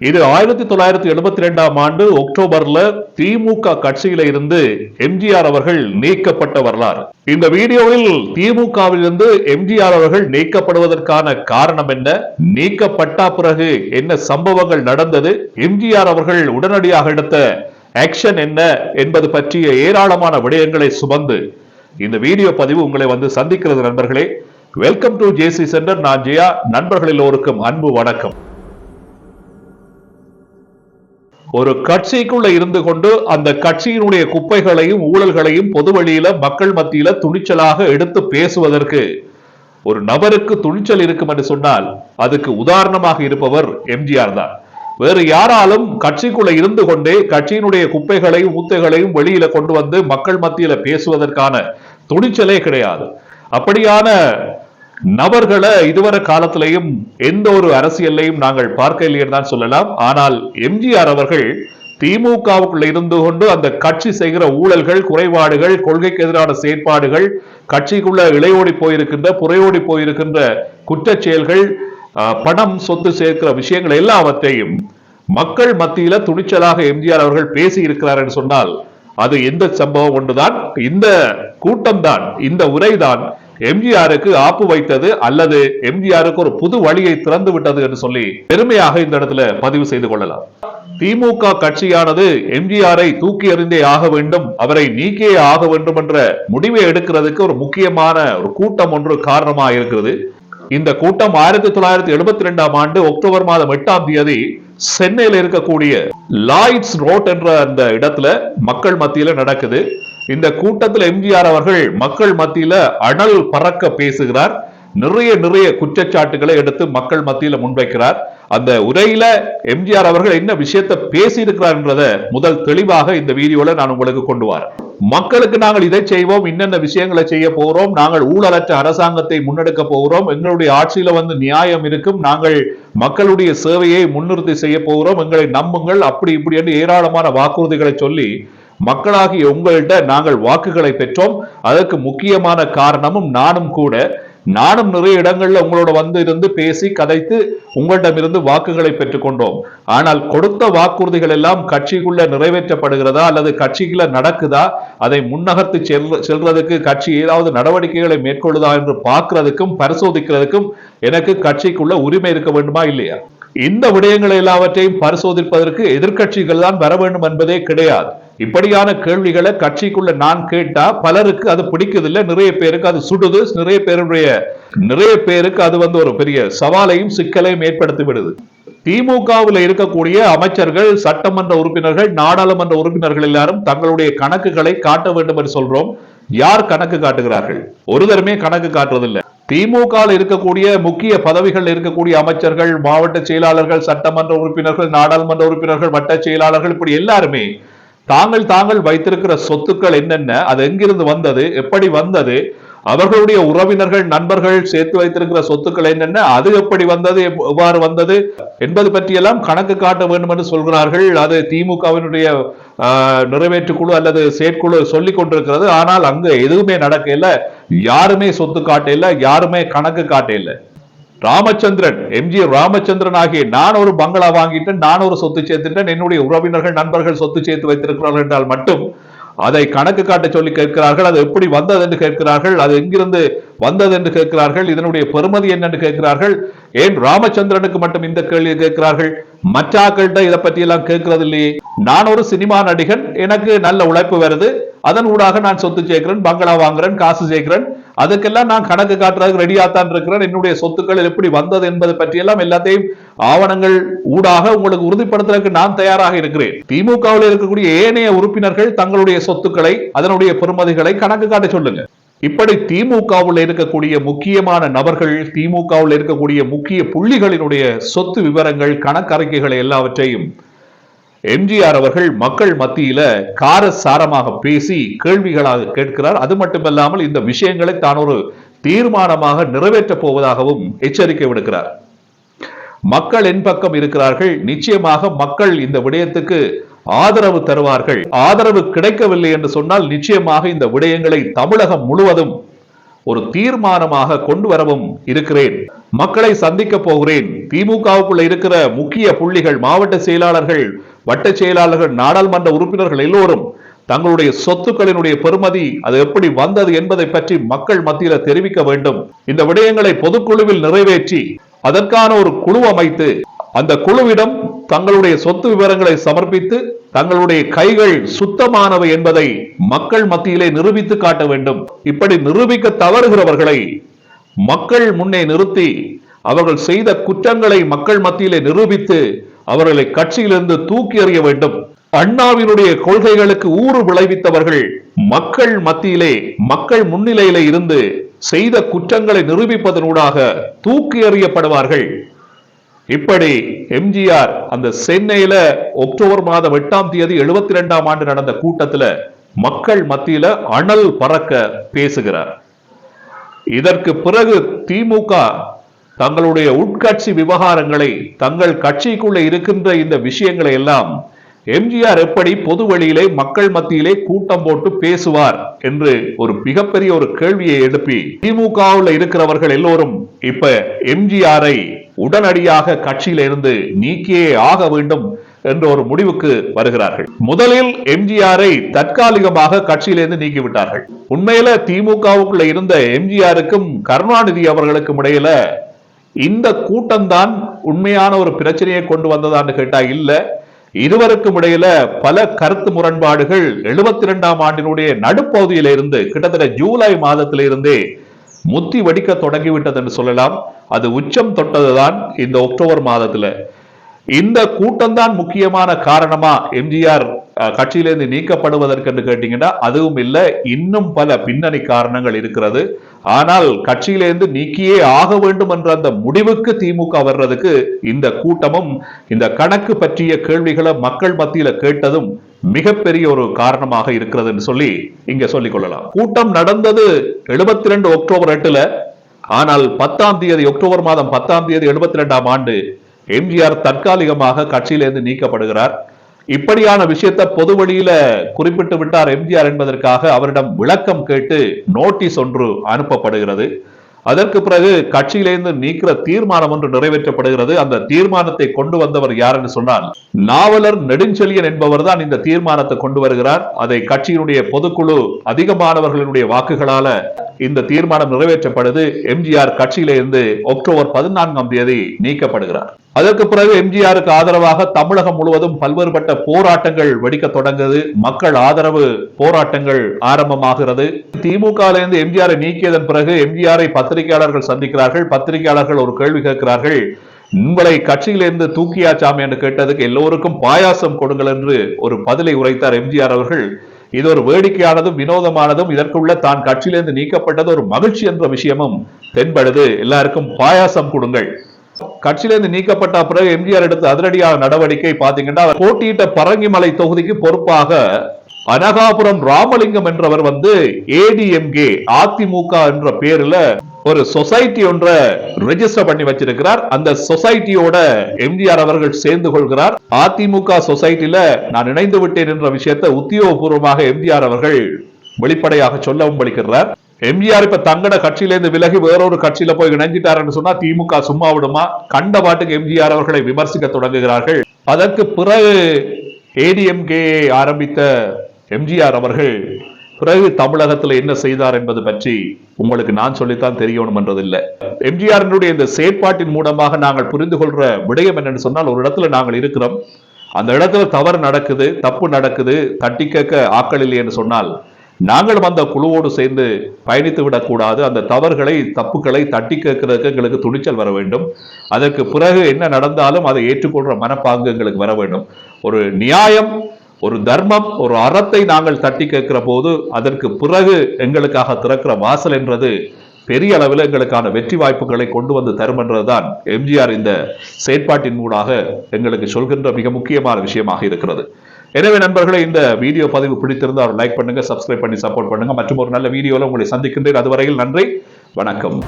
இது ஆயிரத்தி தொள்ளாயிரத்தி எழுபத்தி ரெண்டாம் ஆண்டு அக்டோபர்ல திமுக கட்சியில இருந்து எம்ஜிஆர் அவர்கள் நீக்கப்பட்ட வரலாறு. இந்த வீடியோவில் திமுகவில் இருந்து எம்ஜிஆர் அவர்கள் நீக்கப்படுவதற்கான காரணம் என்ன? நீக்கப்பட்ட பிறகு என்ன சம்பவங்கள் நடந்தது? எம்ஜிஆர் அவர்கள் உடனடியாக எடுத்த ஆக்ஷன் என்ன என்பது பற்றிய ஏராளமான விடயங்களை சுமந்து இந்த வீடியோ பதிவு உங்களை வந்து சந்திக்கிறது நண்பர்களே. வெல்கம் டு ஜேசி சென்டர் நான் ஜெயா. நண்பர்கள் எல்லோருக்கும் அன்பு வணக்கம். ஒரு கட்சிக்குள்ள இருந்து கொண்டு அந்த கட்சியினுடைய குப்பைகளையும் ஊழல்களையும் பொது வழியில மக்கள் மத்தியில துணிச்சலாக எடுத்து பேசுவதற்கு ஒரு நபருக்கு துணிச்சல் இருக்கும் என்று சொன்னால் அதுக்கு உதாரணமாக இருப்பவர் எம்ஜிஆர் தான். வேறு யாராலும் கட்சிக்குள்ள இருந்து கொண்டே கட்சியினுடைய குப்பைகளையும் ஊத்தைகளையும் வெளியில கொண்டு வந்து மக்கள் மத்தியில பேசுவதற்கான துணிச்சலே கிடையாது. அப்படியான நபர்களை இதுவரை காலத்திலையும் எந்த ஒரு அரசியலையும் நாங்கள் பார்க்க இல்லையே தான் சொல்லலாம். ஆனால் எம்ஜிஆர் அவர்கள் திமுகவுக்குள்ள இருந்து கொண்டு அந்த கட்சி செய்கிற ஊழல்கள் குறைபாடுகள் கொள்கைக்கு எதிரான செயற்பாடுகள் கட்சிக்குள்ள இளையோடி போயிருக்கின்ற புறையோடி போயிருக்கின்ற குற்றச் செயல்கள் பணம் சொத்து சேர்க்கிற விஷயங்கள் எல்லாவற்றையும் மக்கள் மத்தியில துணிச்சலாக எம்ஜிஆர் அவர்கள் பேசி இருக்கிறார் என்று சொன்னால் அது எந்த சம்பவம் ஒன்றுதான்? இந்த கூட்டம்தான். இந்த உரைதான் எம்ஜிஆருக்கு ஆப்பு வைத்தது அல்லது எம்ஜிஆருக்கு ஒரு புது வழியை திறந்து விட்டது என்று சொல்லி பெருமையாக இந்த இடத்துல பதிவு செய்து கொள்ளலாம். திமுக கட்சியானது எம்ஜிஆரை தூக்கி எறிந்தே ஆக வேண்டும் அவரை நீக்கியே ஆக வேண்டும் என்ற முடிவை எடுக்கிறதுக்கு ஒரு முக்கியமான ஒரு கூட்டம் ஒன்று காரணமாக இருக்கிறது. இந்த கூட்டம் ஆயிரத்தி தொள்ளாயிரத்தி எழுபத்தி ரெண்டாம் ஆண்டு அக்டோபர் மாதம் எட்டாம் தேதி சென்னையில் இருக்கக்கூடிய லாய்ட்ஸ் ரோட் என்ற அந்த இடத்துல மக்கள் மத்தியில நடக்குது. இந்த கூட்டத்தில் எம்ஜிஆர் அவர்கள் மக்கள் மத்தியில அனல் பறக்க பேசுகிறார். நிறைய நிறைய குற்றச்சாட்டுகளை எடுத்து மக்கள் மத்தியில முன்வைக்கிறார். அந்த உரையில எம்ஜிஆர் அவர்கள் என்ன விஷயத்தை பேசி முதல் தெளிவாக இந்த வீடியோல நான் உங்களுக்கு கொண்டு வரேன். மக்களுக்கு நாங்கள் இதை செய்வோம் என்னென்ன விஷயங்களை செய்ய போகிறோம் நாங்கள் ஊழலற்ற அரசாங்கத்தை முன்னெடுக்க போகிறோம் எங்களுடைய ஆட்சியில வந்து நியாயம் இருக்கும் நாங்கள் மக்களுடைய சேவையை முன்னிறுத்தி செய்ய போகிறோம் எங்களை நம்புங்கள் அப்படி இப்படி என்று ஏராளமான வாக்குறுதிகளை சொல்லி மக்களாகி உங்கள்கிட்ட நாங்கள் வாக்குகளை பெற்றோம். அதற்கு முக்கியமான காரணமும் நானும் கூட. நானும் நிறைய இடங்கள்ல உங்களோட வந்து இருந்து பேசி கதைத்து உங்களிடமிருந்து வாக்குகளை பெற்றுக்கொண்டோம் ஆனால் கொடுத்த வாக்குறுதிகள் எல்லாம் கட்சிக்குள்ள நிறைவேற்றப்படுகிறதா அல்லது கட்சிக்குள்ள நடக்குதா? அதை முன்னகர்த்து செல்றதுக்கு கட்சி ஏதாவது நடவடிக்கைகளை மேற்கொள்ளுதா என்று பார்க்கறதுக்கும் பரிசோதிக்கிறதுக்கும் எனக்கு கட்சிக்குள்ள உரிமை இருக்க வேண்டுமா இல்லையா? இந்த விடயங்களை எல்லாவற்றையும் பரிசோதிப்பதற்கு எதிர்க்கட்சிகள் தான் வர வேண்டும் என்பதே கிடையாது. இப்படியான கேள்விகளை கட்சிக்குள்ள நான் கேட்டா பலருக்கு அது பிடிக்குதில்லை நிறைய பேருக்கு அது சுடுது நிறைய பேருடைய நிறைய பேருக்கு அது வந்து ஒரு பெரிய சவாலையும் சிக்கலையும் ஏற்படுத்தி விடுது. திமுகவில் இருக்கக்கூடிய அமைச்சர்கள் சட்டமன்ற உறுப்பினர்கள் நாடாளுமன்ற உறுப்பினர்கள் எல்லாரும் தங்களுடைய கணக்குகளை காட்ட வேண்டும் என்று சொல்றோம். யார் கணக்கு காட்டுகிறார்கள்? ஒருதருமே கணக்கு காட்டுறதில்லை. திமுக இருக்கக்கூடிய முக்கிய பதவிகள் இருக்கக்கூடிய அமைச்சர்கள் மாவட்ட செயலாளர்கள் சட்டமன்ற உறுப்பினர்கள் நாடாளுமன்ற உறுப்பினர்கள் வட்ட செயலாளர்கள் இப்படி எல்லாருமே தாங்கள் தாங்கள் வைத்திருக்கிற சொத்துக்கள் என்னென்ன அது எங்கிருந்து வந்தது எப்படி வந்தது அவர்களுடைய உறவினர்கள் நண்பர்கள் சேர்த்து வைத்திருக்கிற சொத்துக்கள் என்னென்ன அது எப்படி வந்தது எவ்வாறு வந்தது என்பது பற்றியெல்லாம் கணக்கு காட்ட வேண்டும் என்று சொல்கிறார்கள். அது திமுகவினுடைய நிறைவேற்று குழு அல்லது செயற்குழு சொல்லிக் கொண்டிருக்கிறது. ஆனால் அங்கு எதுவுமே நடக்கல யாருமே சொத்து காட்டல யாருமே கணக்கு காட்டல ராமச்சந்திரன் எம்ஜி ராமச்சந்திரன் ஆகிய நான் ஒரு பங்களா வாங்கிட்டேன் நான் ஒரு சொத்து சேர்த்துட்டேன் என்னுடைய உறவினர்கள் நண்பர்கள் சொத்து சேர்த்து வைத்திருக்கிறார்கள் என்றால் மட்டும் அதை கணக்கு காட்ட சொல்லி கேட்கிறார்கள். அது எப்படி வந்தது என்று கேட்கிறார்கள். அது எங்கிருந்து வந்தது என்று கேட்கிறார்கள். இதனுடைய பெருமதி என்ன என்று கேட்கிறார்கள். ஏன் ராமச்சந்திரனுக்கு மட்டும் இந்த கேள்வியை கேட்கிறார்கள்? மற்ற ஆக்கள்கிட்ட இதை பற்றி எல்லாம் கேட்கறது இல்லையே நான் ஒரு சினிமா நடிகன். எனக்கு நல்ல உழைப்பு வருது. அதன் ஊடாக நான் சொத்து சேர்க்கிறேன் பங்களா வாங்குறேன் காசு சேர்க்கிறேன். அதுக்கெல்லாம் நான் கணக்கு காட்டுறதுக்கு ரெடியா தான் இருக்கிறேன். என்னுடைய சொத்துக்கள் எப்படி வந்தது என்பது பற்றியெல்லாம் எல்லாத்தையும் ஆவணங்கள் ஊடாக உங்களுக்கு உறுதிப்படுத்துறதுக்கு நான் தயாராக இருக்கிறேன். திமுகவில் இருக்கக்கூடிய ஏனைய உறுப்பினர்கள் தங்களுடைய சொத்துக்களை அதனுடைய பெருமதிகளை கணக்கு காட்ட சொல்லுங்க. இப்படி திமுகவில் இருக்கக்கூடிய முக்கியமான நபர்கள் திமுகவில் இருக்கக்கூடிய முக்கிய புள்ளிகளினுடைய சொத்து விவரங்கள் கணக்கறிக்கைகளை எல்லாவற்றையும் எம்ஜிஆர் அவர்கள் மக்கள் மத்தியில காரசாரமாக பேசி கேள்விகளாக கேட்கிறார். அது மட்டுமல்லாமல் இந்த விஷயங்களை தான் ஒரு தீர்மானமாக நிறைவேற்றப் போவதாகவும் எச்சரிக்கை விடுக்கிறார். மக்கள் என் பக்கம் இருக்கிறார்கள். நிச்சயமாக மக்கள் இந்த விடயத்துக்கு ஆதரவு தருவார்கள். ஆதரவு கிடைக்கவில்லை என்று சொன்னால் நிச்சயமாக இந்த விடயங்களை தமிழகம் முழுவதும் ஒரு தீர்மானமாக கொண்டு வரவும் இருக்கிறேன். மக்களை சந்திக்க போகிறேன். திமுகவுக்குள்ள இருக்கிற முக்கிய புள்ளிகள் மாவட்ட செயலாளர்கள் வட்ட செயலாளர்கள் நாடாளுமன்ற உறுப்பினர்கள் எல்லோரும் தங்களுடைய சொத்துக்களினுடைய பெருமதி அது எப்படி வந்தது என்பதை பற்றி மக்கள் மத்தியில தெரிவிக்க வேண்டும். இந்த விடயங்களை பொதுக்குழுவில் நிறைவேற்றி அதற்கான ஒரு குழு அமைத்து அந்த குழுவிடம் தங்களுடைய சொத்து விவரங்களை சமர்ப்பித்து தங்களுடைய கைகள் சுத்தமானவை என்பதை மக்கள் மத்தியிலே நிரூபித்து காட்ட வேண்டும். இப்படி நிரூபிக்க தவறுகிறவர்களை மக்கள் முன்னே நிறுத்தி அவர்கள் செய்த குற்றங்களை மக்கள் மத்தியிலே நிரூபித்து அவர்களை கட்சியிலிருந்து தூக்கி எறிய வேண்டும். அண்ணாவினுடைய கொள்கைகளுக்கு ஊறு விளைவித்தவர்கள் மக்கள் மத்தியிலே மக்கள் முன்னிலையிலே இருந்து செய்த குற்றங்களை நிரூபிப்பதனூடாக தூக்கி எறியப்படுவார்கள். இப்படி எம்ஜிஆர் அந்த சென்னையில அக்டோபர் மாதம் எட்டாம் தேதி எழுபத்தி ரெண்டாம் ஆண்டு நடந்த கூட்டத்துல மக்கள் மத்தியில அனல் பறக்க பேசுகிறார். இதற்கு பிறகு திமுக தங்களுடைய உட்கட்சி விவகாரங்களை தங்கள் கட்சிக்குள்ள இருக்கின்ற இந்த விஷயங்களை எல்லாம் எம்ஜிஆர் எப்படி பொது வழியிலே மக்கள் மத்தியிலே கூட்டம் போட்டு பேசுவார் என்று ஒரு மிகப்பெரிய ஒரு கேள்வியை எழுப்பி திமுகவில் இருக்கிறவர்கள் எல்லோரும் இப்ப எம்ஜிஆரை உடனடியாக கட்சியிலிருந்து நீக்கியே ஆக வேண்டும். என்ற ஒரு முடிவுக்கு வருகிறார்கள். முதலில் எம்ஜிஆரை தற்காலிகமாக கட்சியிலிருந்து நீக்கிவிட்டார்கள். உண்மையில திமுகவுக்குள்ள இருந்த எம்ஜிஆருக்கும் கருணாநிதி அவர்களுக்கும் இடையில இந்த கூட்டம்தான் உண்மையான ஒரு பிரச்சனையை கொண்டு வந்ததான்னு கேட்டா இல்ல. இருவருக்கும் இடையில பல கருத்து முரண்பாடுகள் எழுபத்தி இரண்டாம் ஆண்டினுடைய நடுப்பகுதியில இருந்து கிட்டத்தட்ட ஜூலை மாதத்திலிருந்தே முத்தி வடிக்க தொடங்கிவிட்டது என்று சொல்லலாம். அது உச்சம் தொட்டதுதான் இந்த அக்டோபர் மாதத்துல. இந்த கூட்டம் தான் முக்கியமான காரணமா எம்ஜிஆர் அஹ், கட்சியிலிருந்து நீக்கப்படுவதற்கு என்று கேட்டீங்கன்னா அதுவும் இல்ல இன்னும் பல பின்னணி காரணங்கள் இருக்கிறது. ஆனால் கட்சியிலிருந்து நீக்கியே ஆக வேண்டும் என்ற அந்த முடிவுக்கு திமுக வர்றதுக்கு இந்த கூட்டமும் இந்த கணக்கு பற்றிய கேள்விகளை மக்கள் மத்தியில கேட்டதும் மிகப்பெரிய ஒரு காரணமாக இருக்கிறது என்று சொல்லி இங்க சொல்லிக் கொள்ளலாம். கூட்டம் நடந்தது எழுபத்தி ரெண்டு அக்டோபர் எட்டுல ஆனால் பத்தாம் தேதி அக்டோபர் மாதம் பத்தாம் தேதி எழுபத்தி ரெண்டாம் ஆண்டு எம்ஜிஆர் தற்காலிகமாக கட்சியிலிருந்து நீக்கப்படுகிறார். இப்படியான விஷயத்தை பொது வழியில குறிப்பிட்டு விட்டார் எம்ஜிஆர் என்பதற்காக அவரிடம் விளக்கம் கேட்டு நோட்டீஸ் ஒன்று அனுப்பப்படுகிறது. அதற்கு பிறகு கட்சியிலிருந்து நீக்கிற தீர்மானம் ஒன்று நிறைவேற்றப்படுகிறது. அந்த தீர்மானத்தை கொண்டு வந்தவர் யார் என்று சொன்னால் நாவலர் நெடுஞ்செழியன் என்பவர் தான் இந்த தீர்மானத்தை கொண்டு வருகிறார். அதை கட்சியினுடைய பொதுக்குழு அதிகமானவர்களுடைய வாக்குகளால இந்த தீர்மானம் நிறைவேற்றப்படுது. எம்ஜிஆர் கட்சியிலிருந்து அக்டோபர் பதினான்காம் தேதி நீக்கப்படுகிறார். அதற்கு பிறகு எம்ஜிஆருக்கு ஆதரவாக தமிழகம் முழுவதும் பல்வேறுபட்ட போராட்டங்கள் வெடிக்க தொடங்குது. மக்கள் ஆதரவு போராட்டங்கள் ஆரம்பமாகிறது. திமுக இருந்து எம்ஜிஆரை நீக்கியதன் பிறகு எம்ஜிஆரை பத்திரிகையாளர்கள் சந்திக்கிறார்கள். பத்திரிகையாளர்கள் ஒரு கேள்வி கேட்கிறார்கள். உங்களை கட்சியிலிருந்து தூக்கியாச்சாமி என்று கேட்டதுக்கு எல்லோருக்கும் பாயாசம் கொடுங்கள் என்று ஒரு பதிலை உரைத்தார் எம்ஜிஆர் அவர்கள். இது ஒரு வேடிக்கையானதும் வினோதமானதும் இதற்குள்ள தான் கட்சியிலிருந்து நீக்கப்பட்டது ஒரு மகிழ்ச்சி என்ற விஷயமும் தென்படுது. எல்லாருக்கும் பாயாசம் கொடுங்கள். கட்சியிலிருந்து நீக்கப்பட்ட பிறகு எம்ஜிஆர் எடுத்த அதிரடியான நடவடிக்கை பாத்தீங்கன்னா போட்டியிட்ட பரங்கிமலை தொகுதிக்கு பொறுப்பாக அனகாபுரம் ராமலிங்கம் என்றவர் வந்து ஏடிஎம்கே அதிமுக என்ற பேர்ல ஒரு சொசைட்டி ஒன்றை ரெஜிஸ்டர் பண்ணி வச்சிருக்கிறார். அந்த சொசைட்டியோட எம்ஜிஆர் அவர்கள் சேர்ந்து கொள்கிறார். அதிமுக சொசைட்டில நான் இணைந்து விட்டேன் என்ற விஷயத்தை உத்தியோகபூர்வமாக எம்ஜிஆர் அவர்கள் வெளிப்படையாக சொல்லவும் படிக்கிறார் எம்ஜிஆர் இப்ப தங்கட கட்சியிலேருந்து விலகி வேறொரு கட்சியில போய் இணைஞ்சிட்டாருன்னு சொன்னா திமுக சும்மா விடுமா? கண்ட பாட்டுக்கு எம்ஜிஆர் அவர்களை விமர்சிக்க தொடங்குகிறார்கள். அதற்கு பிறகு ஏடிஎம்கே ஆரம்பித்த எம்ஜிஆர் அவர்கள் பிறகு தமிழகத்தில் என்ன செய்தார் என்பது பற்றி உங்களுக்கு நான் சொல்லித்தான் தெரியணும் என்றதில்லை. எம்ஜிஆரினுடைய இந்த செயற்பாட்டின் மூலமாக நாங்கள் புரிந்து கொள்ற விடயம் என்னன்னு சொன்னால் ஒரு இடத்துல நாங்கள் இருக்கிறோம். அந்த இடத்துல தவறு நடக்குது தப்பு நடக்குது தட்டி கேட்க ஆக்கள் இல்லை என்று சொன்னால் நாங்களும் அந்த குழுவோடு சேர்ந்து பயணித்து விடக்கூடாது. அந்த தவறுகளை தப்புகளை தட்டி கேட்கறதுக்கு எங்களுக்கு துணிச்சல் வர வேண்டும். அதற்கு பிறகு என்ன நடந்தாலும் அதை ஏற்றுக்கொள்ற மனப்பாங்கு எங்களுக்கு வர வேண்டும். ஒரு நியாயம் ஒரு தர்மம் ஒரு அறத்தை நாங்கள் தட்டி கேட்கிற போது அதற்கு பிறகு எங்களுக்காக திறக்கிற வாசல் என்றது பெரிய அளவில் எங்களுக்கான வெற்றி வாய்ப்புகளை கொண்டு வந்து தரும் என்றதுதான் எம்ஜிஆர் இந்த செயற்பாட்டின் மூடாக எங்களுக்கு சொல்கின்ற மிக முக்கியமான விஷயமாக இருக்கிறது. எனவே நண்பர்களே இந்த வீடியோ பதிவு பிடித்திருந்தால் லைக் பண்ணுங்க சப்ஸ்கிரைப் பண்ணி சப்போர்ட் பண்ணுங்க. மற்றும் ஒரு நல்ல வீடியோவில் உங்களை சந்திக்கின்றேன். அதுவரையில் நன்றி வணக்கம்.